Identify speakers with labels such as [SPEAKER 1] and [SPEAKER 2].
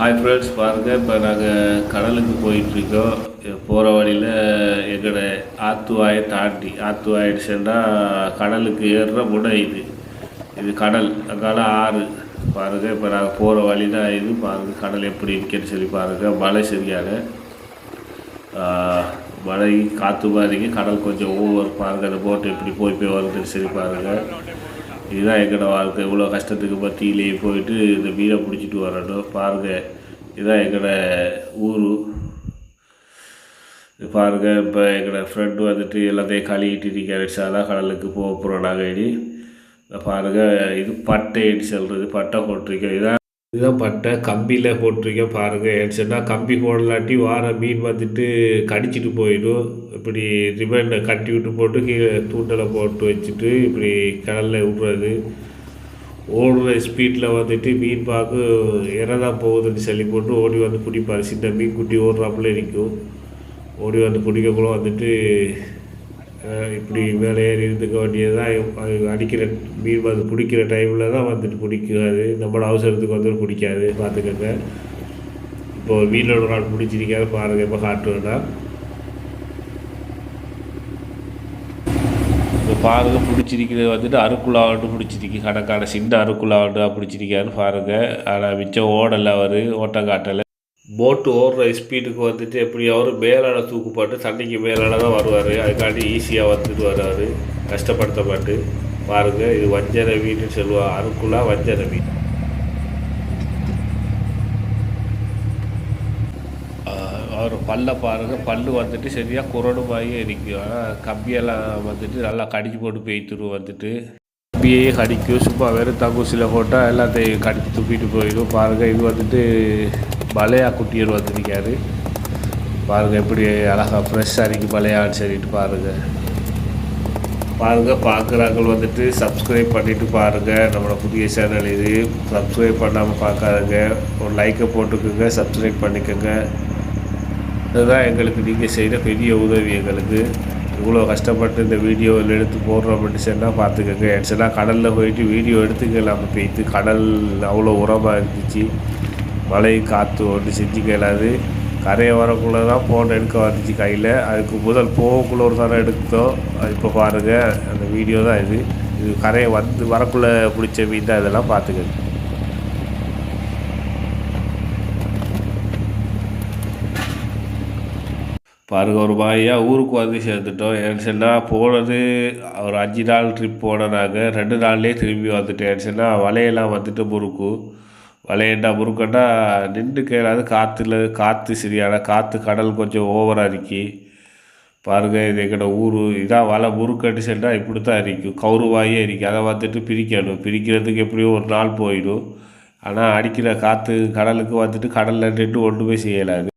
[SPEAKER 1] Hi friends பாருங்கள் இப்போ நாங்கள் கடலுக்கு போயிட்டுருக்கோம். போகிற வழியில் எங்களோட ஆத்துவாயை தாண்டி ஆத்துவாயிடுச்சுன்னா கடலுக்கு ஏறுற முனை இது. இது கடல் அதனால் ஆறு. பாருங்கள் இப்போ நாங்கள் போகிற வழி தான் இது. பாருங்கள் கடல் எப்படி இருக்குன்னு சொல்லி பாருங்கள் மழை சரியான மழை காற்று பாருங்க கடல் கொஞ்சம் ஓவர். பாருங்கள் அந்த போட்டு எப்படி போய் போய் வருதுன்னு சொல்லி பாருங்கள் இதுதான் எங்களோட வாழ்க்கை. இவ்வளோ கஷ்டத்துக்கு மத்தியிலேயே போயிட்டு இந்த மீனை பிடிச்சிட்டு வரணும் பாருங்கள் இதுதான் எங்களோட ஊர். பாருங்கள் இப்போ எங்களோட ஃப்ரெண்டு வந்துட்டு எல்லாத்தையும் கழுவிட்டு நிற்கிறச்சாதான் கடலுக்கு போக போகிறோம் நாங்கள் இனி. பாருங்கள் இது பட்டைன்னு சொல்கிறது பட்டை போட்டிருக்கோம். இதான் இதுதான் பட்டை கம்பியில் போட்டிருக்கேன் பாருங்கள் ஏன்னுச்சுன்னா கம்பி போடலாட்டி வார மீன் வந்துட்டு கடிச்சிட்டு போயிடும். இப்படி ரிபனை கட்டி விட்டு போட்டு கீழே தூண்டலை போட்டு வச்சுட்டு இப்படி கடலில் விடுறது. ஓடுற ஸ்பீடில் வந்துட்டு மீன் பார்க்க இறதான் போகுதுன்னு சொல்லி போட்டு ஓடி வந்து பிடிப்பாரு சின்ன மீன் குட்டி ஓடுறாப்புல நிற்கும். ஓடி வந்து பிடிக்கக்குள்ள வந்துட்டு இப்படி மேலே ஏறி இருந்துக்க வேண்டியதுதான். அடிக்கிற மீன் வந்து பிடிக்கிற டைமில் தான் வந்துட்டு பிடிக்காது. நம்மளோட அவசரத்துக்கு வந்துட்டு பிடிக்காது. பார்த்துக்கோங்க. இப்போ மீனோட ஒரு நாள் பிடிச்சிருக்காது பாருங்கள் இப்போ காட்டுவேன்னா இப்போ பாருங்க பிடிச்சிருக்கிறது வந்துட்டு அருக்குலாவண்டு பிடிச்சிருக்கு. கணக்கான சின்ன அருக்குலாவண்டு பிடிச்சிருக்கான்னு பாருங்கள் ஆனால் மிச்சம் ஓடலை அவர் ஓட்டம் காட்டலை போட்டு ஓடுற ஸ்பீடுக்கு வந்துட்டு எப்படியாவது அவர் மேலான தூக்குப்பாட்டு தண்ணிக்கு மேலான தான் வருவார். அதுக்காண்டி ஈஸியாக வந்துட்டு வர்றாரு. கஷ்டப்படுத்தப்பட்டு பாருங்கள் இது வஞ்சர வீடுன்னு சொல்லுவா. அருக்குலா வஞ்சர வீடு. அவர் பல்ல பாருங்க. பல் வந்துட்டு சரியாக குரடுமாயே இருக்கும் ஆனால் கம்பியெல்லாம் வந்துட்டு நல்லா கடிச்சு போட்டு பேய்த்துரும் வந்துட்டு. கம்பியே கடிக்கும். சும்மா வெறும் தங்குசில் போட்டால் எல்லாத்தையும் கடிச்சு துப்பிட்டு போயிடும். பாருங்கள் இது வந்துட்டு பலையா குட்டியர் வந்திருக்காரு. பாருங்கள் எப்படி அழகாக ஃப்ரெஷ்ஷாக இருக்குது மலையான்னு சொல்லிட்டு பாருங்கள் பாருங்கள் பார்க்குறாங்க வந்துட்டு சப்ஸ்கிரைப் பண்ணிவிட்டு பாருங்கள் நம்மளோட புதிய சேனல் இது. சப்ஸ்கிரைப் பண்ணாமல் பார்க்காதுங்க ஒரு லைக்கை போட்டுக்கோங்க சப்ஸ்கிரைப் பண்ணிக்கோங்க. இதுதான் எங்களுக்கு நீங்கள் செய்கிற பெரிய உதவி எங்களுக்கு. இவ்வளோ கஷ்டப்பட்டு இந்த வீடியோவில் எடுத்து போடுறோம்னு சொன்னால் பார்த்துக்கோங்க. சொன்னால் கடலில் போயிட்டு வீடியோ எடுத்துக்கலாம். பேய்த்து கடல் அவ்வளோ உரமாக இருந்துச்சு. மழை காற்று ஒன்று செஞ்சுக்க இயலாது. கரையை வரக்குள்ளே தான் ஃபோன் எடுக்க வந்துச்சு கையில். அதுக்கு முதல் போகக்குள்ள ஒரு தரம் எடுத்தோம். அது இப்போ பாருங்கள் அந்த வீடியோ தான் இது. இது கரையை வந்து வரக்குள்ளே பிடிச்ச மீன் தான் இதெல்லாம் பார்த்துக்கோங்க. பாருங்க ஒரு மாதிரியா ஊருக்கு வந்து சேர்ந்துட்டோம். ஏன்னு சொன்னால் போனது ஒரு அஞ்சு நாள் ட்ரிப் போனோம் நாங்கள் ரெண்டு நாள்லேயே திரும்பி வந்துட்டேன். ஏன்னு சொன்னால் வலையெல்லாம் வந்துட்டு முறுக்கு. வலையண்டா முறுக்கண்டா நின்று கேளாது காற்றுல காற்று சரியான காற்று கடல் கொஞ்சம் ஓவராக இருக்கி. பாருங்கள் இது எங்களோட ஊர். இதான் வலை முறுக்கட்டு சென்றால் இப்படி தான் இருக்கும். கௌரவாயே இருக்கு அதை வந்துட்டு பிரிக்கணும். பிரிக்கிறதுக்கு எப்படியும் ஒரு நாள் போயிடும். ஆனால் அடிக்கிற காற்று கடலுக்கு வந்துட்டு கடலில் நின்று ஒன்றுமே செய்யலாது.